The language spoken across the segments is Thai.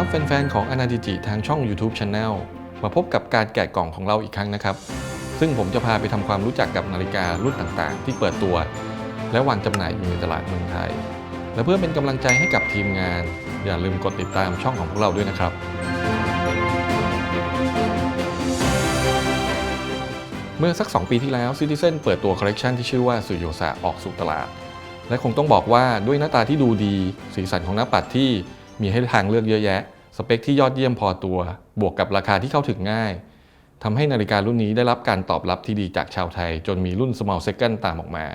รับแฟนๆ ของอนาดิจิทางช่อง YouTube Channel มาพบกับการแกะกล่องของเราอีกครั้งนะครับ ซึ่งผมจะพาไปทำความรู้จักกับนาฬิการุ่นต่างๆ ที่เปิดตัว และวางจำหน่ายอยู่ในตลาดเมืองไทย และเพื่อเป็นกำลังใจให้กับทีมงาน อย่าลืมกดติดตามช่องของพวกเราด้วยนะครับ เมื่อสัก 2 ปีที่แล้ว Citizen เปิดตัวคอลเลกชันที่ชื่อว่าสุโยสะออกสู่ตลาด และคงต้องบอกว่าด้วยหน้าตาที่ดูดี สีสันของหน้าปัดที่ มีให้ทางเลือกเยอะแยะ สเปคที่ยอดเยี่ยมพอตัว บวกกับราคาที่เข้าถึงง่ายทำให้นาฬิการุ่นนี้ได้รับการตอบรับที่ดีจากชาวไทย จนมีรุ่น small second ตามออกมา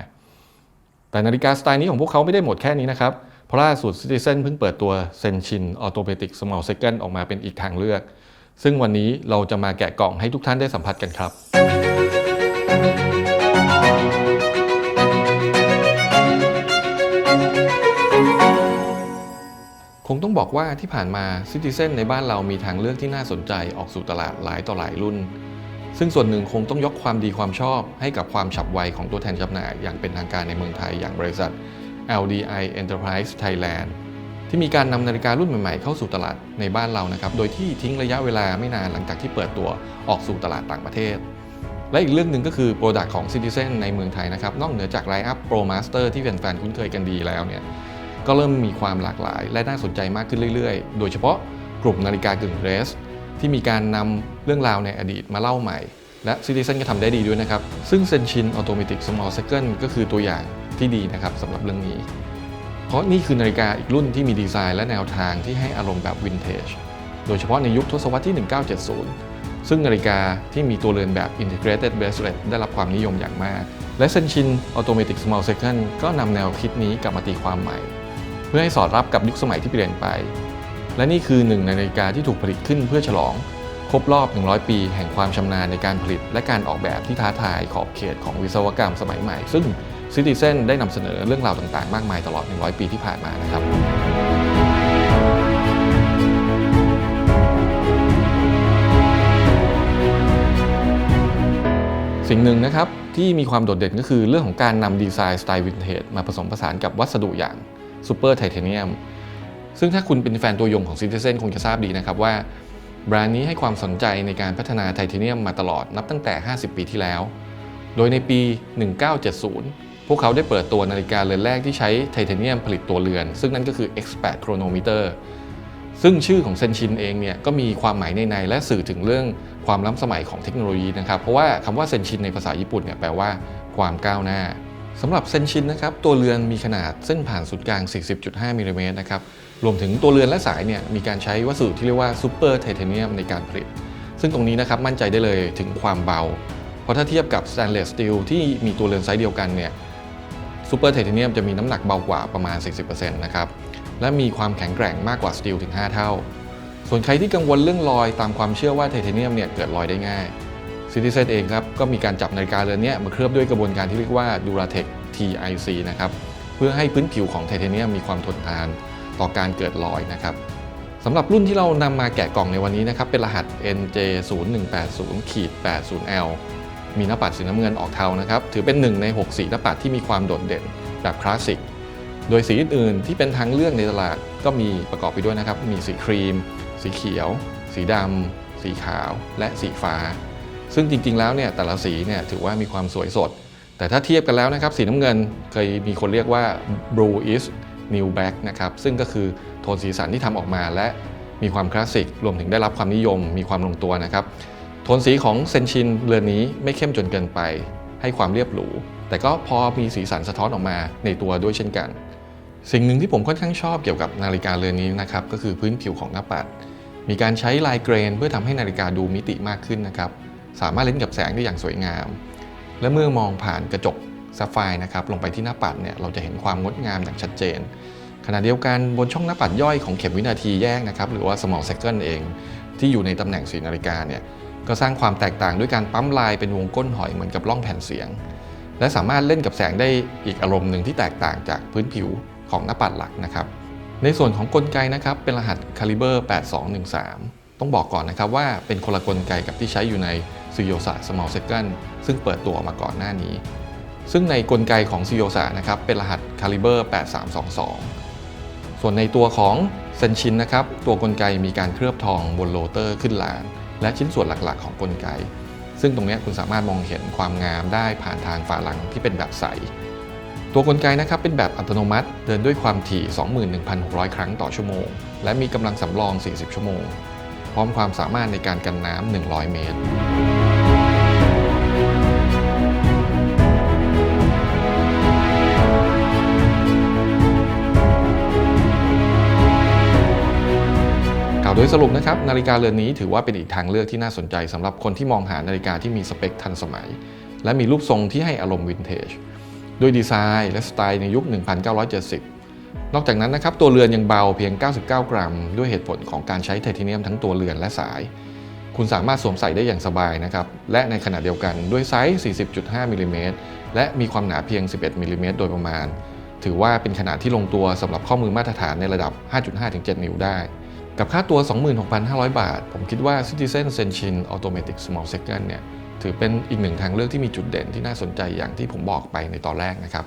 แต่นาฬิกาสไตล์นี้ของพวกเขาไม่ได้หมดแค่นี้นะครับ เพราะล่าสุด Citizen เพิ่งเปิดตัว Senshin Automatic Small Second ออกมาเป็นอีกทางเลือก ซึ่งวันนี้เราจะมาแกะกล่องให้ทุกท่านได้สัมผัสกันครับ บอกว่าที่ผ่านมา Citizen ในบ้านเรามีทางเลือกที่น่าสนใจออกสู่ตลาดหลายต่อหลายรุ่น ซึ่งส่วนหนึ่งคงต้องยกความดีความชอบให้กับความฉับไวของตัวแทนจำหน่ายอย่างเป็นทางการในเมืองไทยอย่างบริษัท LDI Enterprise Thailand ที่มีการนำนาฬิการุ่นใหม่ๆเข้าสู่ตลาดในบ้านเรานะครับ โดยที่ทิ้งระยะเวลาไม่นานหลังจากที่เปิดตัวออกสู่ตลาดต่างประเทศ และอีกเรื่องหนึ่งก็คือโปรดักต์ของ Citizen ในเมืองไทยนะครับ นอกเหนือจากไลน์อัพ Pro Master ที่แฟนๆคุ้นเคยกันดีแล้วเนี่ย ก็เริ่มมีความหลากหลาย และน่าสนใจมากขึ้นเรื่อยๆ โดยเฉพาะกลุ่มนาฬิกากึ่งเรส ที่มีการนำเรื่องราวในอดีตมาเล่าใหม่ และ Citizen ก็ทำได้ดีด้วยนะครับ ซึ่ง Senshin Automatic Small Second ก็คือตัวอย่างที่ดีนะครับสำหรับเรื่องนี้ เพราะนี่คือนาฬิกาอีกรุ่นที่มีดีไซน์และแนวทางที่ให้อารมณ์แบบวินเทจโดยเฉพาะในยุคทศวรรษที่ 1970 ซึ่งนาฬิกาที่มีตัวเรือนแบบ Integrated Bracelet ได้รับความนิยมอย่างมาก และ Senshin Automatic Small Second ก็นำแนวคิดนี้กลับมาตีความใหม่ พื่อให้สอดรับกับยุคสมัยที่เปลี่ยนไป และนี่คือหนึ่งในนาฬิกาที่ถูกผลิตขึ้นเพื่อฉลอง ครบรอบ 100 ปี แห่งความชำนาญในการผลิต และการออกแบบที่ท้าทายขอบเขตของวิศวกรรมสมัยใหม่ ซึ่ง Citizen ได้นำเสนอเรื่องราวต่างๆ มากมายตลอด 100 ปีที่ผ่านมานะครับสิ่งหนึ่งนะครับที่มีความโดดเด่นก็คือเรื่องของการนำดีไซน์สไตล์วินเทจมาผสมผสานกับวัสดุอย่าง ซูเปอร์ไทเทเนียมซึ่งถ้าคุณเป็นแฟนตัวยงของ Citizen คงจะทราบดีนะครับว่า แบรนด์นี้ให้ความสนใจในการพัฒนาไทเทเนียมมาตลอดนับตั้งแต่ 50 ปีที่แล้ว โดยในปี 1970 พวกเขาได้เปิดตัวนาฬิกาเรือนแรกที่ใช้ไทเทเนียมผลิตตัวเรือน ซึ่งนั่นก็คือ X8 Chronometer ซึ่งชื่อของเซนชินเองเนี่ยก็มีความหมายในๆและสื่อถึงเรื่องความล้ำสมัยของเทคโนโลยีนะครับ เพราะว่าคำว่าเซนชินในภาษาญี่ปุ่นเนี่ยแปลว่าความก้าวหน้า สำหรับเซนชินนะครับตัวเรือนมีขนาดเส้นผ่านศูนย์กลาง 40.5มิลลิเมตรนะครับรวมถึงตัวเรือนและสายเนี่ยมีการใช้วัสดุที่เรียกว่าซูเปอร์ไทเทเนียมในการผลิต ซึ่งตรงนี้นะครับมั่นใจได้เลยถึงความเบา เพราะถ้าเทียบกับสแตนเลสสตีลที่มีตัวเรือนไซส์เดียวกันเนี่ยซูเปอร์ไทเทเนียมจะมีน้ำหนักเบากว่าประมาณ 40%นะครับและมีความแข็งแกร่งมากกว่าสตีลถึง 5 เท่า ส่วนใครที่กังวลเรื่องรอยตามความเชื่อว่าไทเทเนียมเนี่ยเกิดรอยได้ง่าย ซิติเซนเองครับก็มีการจับนาฬิกาเรือนนี้มาเคลือบด้วยกระบวนการที่เรียกว่า Duratec TIC นะครับเพื่อให้พื้นผิวของไทเทเนียมมีความทนทานต่อการเกิดรอยนะครับสำหรับรุ่นที่เรานำมาแกะกล่องในวันนี้นะครับเป็นรหัส NJ0180-80L มีหน้าปัดสีน้ำเงินออกเทานะครับถือเป็นหนึ่งใน 6 สีหน้าปัดที่มีความโดดเด่นแบบคลาสสิกโดยสีอื่นๆที่เป็นทางเลือกในตลาดก็มีประกอบไปด้วยนะครับ มีสีครีม สีเขียว สีดำ สีขาว และสีฟ้า ซึ่งจริงๆแล้วเนี่ยแต่ละสีเนี่ยถือว่ามีความสวยสด แต่ถ้าเทียบกันแล้วนะครับสีน้ำเงินเคยมีคนเรียกว่า blue is new black นะครับซึ่งก็คือโทนสีสันที่ทำออกมาและมีความคลาสสิกรวมถึงได้รับความนิยมมีความลงตัวนะครับโทนสีของเซนชินเรือนนี้ไม่เข้มจนเกินไป ให้ความเรียบหรู แต่ก็พอมีสีสันสะท้อนออกมาในตัวด้วยเช่นกัน สิ่งหนึ่งที่ผมค่อนข้างชอบเกี่ยวกับนาฬิกาเรือนนี้นะครับก็คือพื้นผิวของหน้าปัด มีการใช้ลายเกรน เพื่อทำให้นาฬิกาดูมิติมากขึ้นนะครับ สามารถเล่นกับแสงได้อย่างสวยงาม และเมื่อมองผ่านกระจกซัฟไฟนะครับลงไปที่หน้าปัดเนี่ยเราจะเห็นความงดงามอย่างชัดเจน ขณะเดียวกันบนช่องหน้าปัดย่อยของเข็มวินาทีแยกนะครับหรือว่า small second เอง ที่อยู่ในตำแหน่งสีนาฬิกาเนี่ยก็สร้างความแตกต่างด้วยการปั๊มลายเป็นวงก้นหอยเหมือนกับล่องแผ่นเสียง และสามารถเล่นกับแสงได้อีกอารมณ์หนึ่งที่แตกต่างจากพื้นผิวของหน้าปัดหลักนะครับในส่วนของกลไกนะครับเป็นรหัส Caliber 8213 ต้องบอกก่อนนะครับว่าเป็นคนละกลไกกับที่ใช้อยู่ใน s ิโยสะ Small Second ซึ่งเปิดตัวมาก่อนหน้านี้ ซึ่งในกลไกของ s ิโยสะนะครับเป็นรหัส Caliber 8322 ส่วนในตัวของเซนชินนะครับตัวกลไกมีการเคลือบทองบนโรเตอร์ขึ้นลาน และชิ้นส่วนหลักๆ ของกลไก ซึ่งตรงนี้คุณสามารถมองเห็นความงามได้ผ่านทางฝาหลังที่เป็นแบบใสตัวกลไกนะครับเป็นแบบอัตโนมัติเดินด้วยความถี่ 21,600 ครั้งต่อชั่วโมง และมีกำลังสำรอง 40 ชั่วโมง พร้อมความสามารถในการกันน้ำ 100 เมตร ยสรุปนะครับนาฬิกาเรือนนี้ถือว่าเป็นอีกทางเลือกที่น่าสนใจสำหรับคนที่มองหานาฬิกาที่มีสเปคทันสมัย และมีรูปทรงที่ให้อารมณ์วินเทจด้วยดีไซน์และสไตล์ในยุค 1970 นอกจากนั้นนะครับตัวเรือนยังเบาเพียง 99 กรัม ด้วยเหตุผลของการใช้ไทเทเนียมทั้งตัวเรือนและสาย คุณสามารถสวมใส่ได้อย่างสบายนะครับและในขณะเดียวกันด้วยไซส์ 40.5มิลลิเมตรและมีความหนาเพียง 11มิลลิเมตรโดยประมาณ ถือว่าเป็นขนาดที่ลงตัวสำหรับข้อมือมาตรฐานในระดับ 5.5-7 นิ้วได้ กับค่าตัว 26,500 บาท ผมคิดว่า Citizen Senshin Automatic Small Second เนี่ยถือเป็นอีกหนึ่งทางเลือกที่มีจุดเด่นที่น่าสนใจอย่างที่ผมบอกไปในตอนแรกนะครับ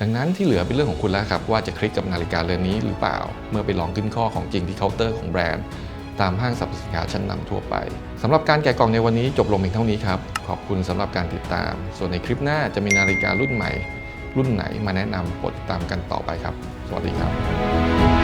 ดังนั้นที่เหลือเป็นเรื่องของคุณแล้วครับ ว่าจะคลิกกับนาฬิกาเรือนนี้หรือเปล่า เมื่อไปลองขึ้นข้อของจริงที่เคาน์เตอร์ของแบรนด์ ตามห้างสรรพสินค้าชั้นนำทั่วไปสำหรับการแกะกล่องในวันนี้จบลงเพียงเท่านี้ครับขอบคุณสำหรับการติดตาม ส่วนในคลิปหน้าจะมีนาฬิการุ่นใหม่ รุ่นไหนมาแนะนำโปรดติดตามกันต่อไปครับ สวัสดีครับ